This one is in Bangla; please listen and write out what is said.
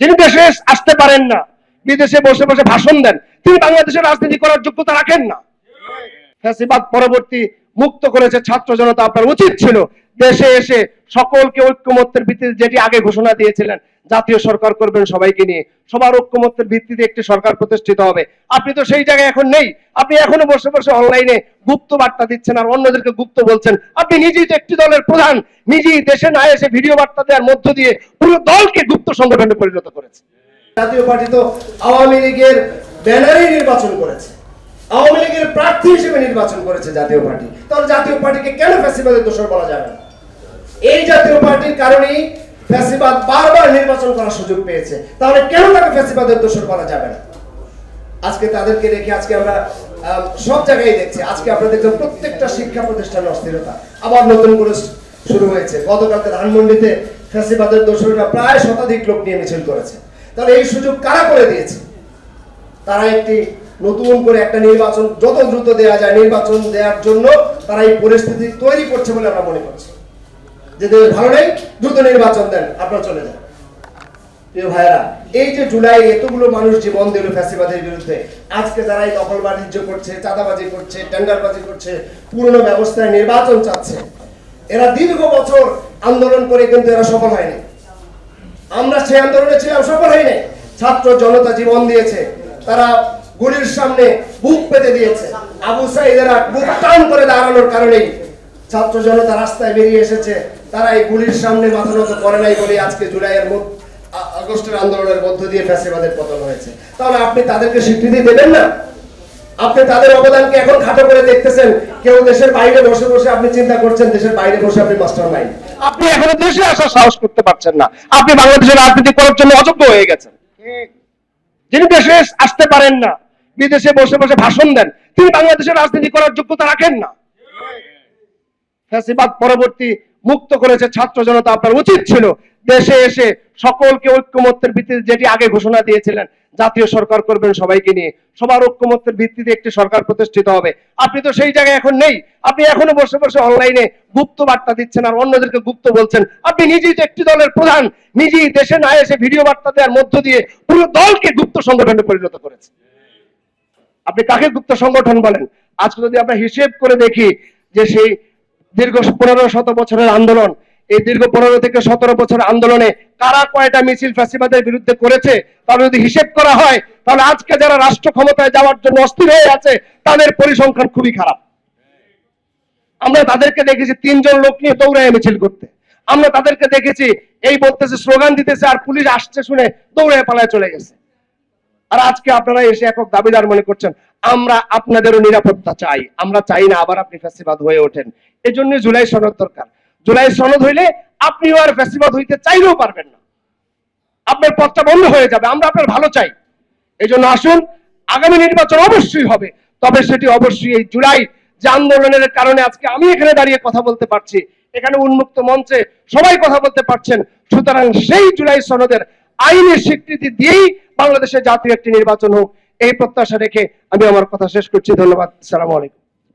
যিনি দেশে আসতে পারেন না, বিদেশে বসে বসে ভাষণ দেন, তিনি বাংলাদেশের রাজনীতি করার যোগ্যতা রাখেন না। ফ্যাসিবাদ পরবর্তী মুক্ত করেছে ছাত্র জনতা, আপনার উচিত ছিল দেশে এসে সকলকে ঐক্যমত্যের ভিত্তিতে যেটি আগে ঘোষণা দিয়েছিলেন, জাতীয় সরকার করবেন সবাইকে নিয়ে। সবার ঐক্যমত্যের ভিত্তিতে একটি সরকার প্রতিষ্ঠিত হবে। আপনি তো সেই জায়গায় এখন নেই। আপনি এখনও বসে বসে অনলাইনে গুপ্ত বার্তা দিচ্ছেন আর অন্যদেরকে গুপ্ত বলছেন। আপনি নিজেই তো একটি দলের প্রধান। নিজেই দেশে না এসে ভিডিও বার্তা দেওয়ার মধ্য দিয়ে পুরো দলকে গুপ্ত সংগঠনে পরিণত করেছে। জাতীয় পার্টি তো আওয়ামী লীগের ব্যানারেই নির্বাচন করেছে। আওয়ামী লীগের প্রার্থী হিসেবে নির্বাচন করেছে জাতীয় পার্টি। তাহলে জাতীয় পার্টিকে কেন ফ্যাসিবাদের দোষর বলা যাবে না? এই জাতীয় পার্টির কারণেই ফ্যাসিবাদ বারবার নির্বাচন করার সুযোগ পেয়েছে। তাহলে কেন তাকে ফ্যাসিবাদের দোষর বলা যাবে না? আজকে তাদেরকে রেখে আজকে আমরা সব জায়গায় দেখছি। আজকে আপনারা দেখছেন প্রত্যেকটা শিক্ষা প্রতিষ্ঠানে অস্থিরতা। আবার নতুন করে শুরু হয়েছে। গতকালকে ধানমন্ডিতে ফ্যাসিবাদের দোষররা প্রায় শতাধিক লোক নিয়ে মিছিল করেছে। তাহলে এই সুযোগ কারা করে দিয়েছে? তারা একটি নতুন করে একটা নির্বাচন যত দ্রুত দেওয়া যায় নির্বাচন দেওয়ার জন্য তারা এই পরিস্থিতি তৈরি করছে বলে আমরা মনে করছি। যে ভালো নেই, দ্রুত নির্বাচন দেন, আপনারা চলে যান। প্রিয় ভাইরা এই যে জুলাই এতগুলো মানুষ জীবন দিল ফ্যাসিবাদের বিরুদ্ধে, আজকে যারা এই দখল বাণিজ্য করছে, চাঁদাবাজি করছে, টেন্ডারবাজি করছে, পুরনো ব্যবস্থায় নির্বাচন চাচ্ছে, এরা দীর্ঘ বছর আন্দোলন করে কিন্তু এরা সফল হয়নি। আমরা সেই আন্দোলনে ছিলাম, সফল হয়নি। ছাত্র জনতা জীবন দিয়েছে। তারা গুলির সামনে বুক পেতে দিয়েছে। আবু সাইদেরা বুক টান করে দাঁড়ানোর কারণেই ছাত্র জনতা রাস্তায় বেরিয়ে এসেছে। তারা এই গুলির সামনে মাথা নত করে নাই বলে আজকে জুলাইয়ের আগস্টের আন্দোলনের মধ্য দিয়ে ফ্যাসিবাদের পতন হয়েছে। তাহলে আপনি তাদেরকে স্বীকৃতি দেবেন না? আপনি তাদের অবদানকে এখন খাটো করে দেখতেছেন। কেউ দেশের বাইরে বসে বসে আপনি চিন্তা করছেন, দেশের বাইরে বসে আপনি মাস্টার মাইন্ড আপনি এখনও দেশে আসার সাহস করতে পারছেন না। আপনি বাংলাদেশের রাজনীতি করার জন্য অযোগ্য হয়ে গেছেন। যিনি দেশে আসতে পারেন না, বিদেশে বসে বসে ভাষণ দেন, তিনি বাংলাদেশের রাজনীতি করার যোগ্যতা রাখেন না। ফ্যাসিবাদ পরবর্তী মুক্ত করেছে ছাত্র জনতা আপনার উচিত ছিল। দেশে এসে সকলকে ঐক্যমত্যের ভিত্তিতে যেটি আগে ঘোষণা দিয়েছিলেন, জাতীয় সরকার করবেন সবাইকে নিয়ে। সবার ঐক্যমত্যের ভিত্তিতে একটি সরকার প্রতিষ্ঠিত হবে। আপনি তো সেই জায়গায় এখন নেই। আপনি এখনও বসে বসে অনলাইনে গুপ্ত বার্তা দিচ্ছেন আর অন্যদেরকে গুপ্ত বলছেন। আপনি নিজেই তো একটি দলের প্রধান। নিজেই দেশে না এসে ভিডিও বার্তা দেওয়ার মধ্য দিয়ে পুরো দলকে গুপ্ত সংগঠনে পরিণত করেছে। আপনি কাকে গুপ্ত সংগঠন বলেন? আজকে যদি আমরা হিসেব করে দেখি যে সেই দীর্ঘ পনেরো শত বছরের আন্দোলন। এই দীর্ঘ পনেরো থেকে সতেরো বছর আন্দোলনে কারা কয়টা মিছিল ফ্যাসিবাদের বিরুদ্ধে করেছে তাহলে যদি হিসেব করা হয়, তাহলে আজকে যারা রাষ্ট্র ক্ষমতায় যাওয়ার জন্য অস্থির হয়ে আছে, তাদের পরিসংখ্যান খুবই খারাপ। আমরা তাদেরকে দেখেছি তিনজন লোক নিয়ে দৌড়ায় মিছিল করতে। আমরা তাদেরকে দেখেছি, এই বলতেছে, স্লোগান দিতেছে, আর পুলিশ আসছে শুনে দৌড়ায় পালায় চলে গেছে। আর আজকে আপনারা এসে একক দাবিদার মনে করছেন, আমরা আপনাদেরও নিরাপত্তা চাই, আমরা চাই না আবার আপনি ফ্যাসিবাদ হয়ে ওঠেন। এই জন্য জুলাই সনদ দরকার। জুলাই সনদ হইলে আপনিও আর ফ্যাসিবাদ হইতে চাইলেও পারবেন না। আপনার পথটা বন্ধ হয়ে যাবে, আমরা আপনার ভালো চাই। এই জন্য আসুন, আগামী নির্বাচন অবশ্যই হবে, তবে সেটি অবশ্যই এই জুলাই যে আন্দোলনের কারণে আজকে আমি এখানে দাঁড়িয়ে কথা বলতে পারছি, এখানে উন্মুক্ত মঞ্চে সবাই কথা বলতে পারছেন, সুতরাং সেই জুলাই সনদের আইনের স্বীকৃতি দিয়েই বাংলাদেশে জাতীয় একটি নির্বাচন হোক, এই প্রত্যাশা রেখে আমি আমার কথা শেষ করছি। ধন্যবাদ। সালাম আলাইকুম।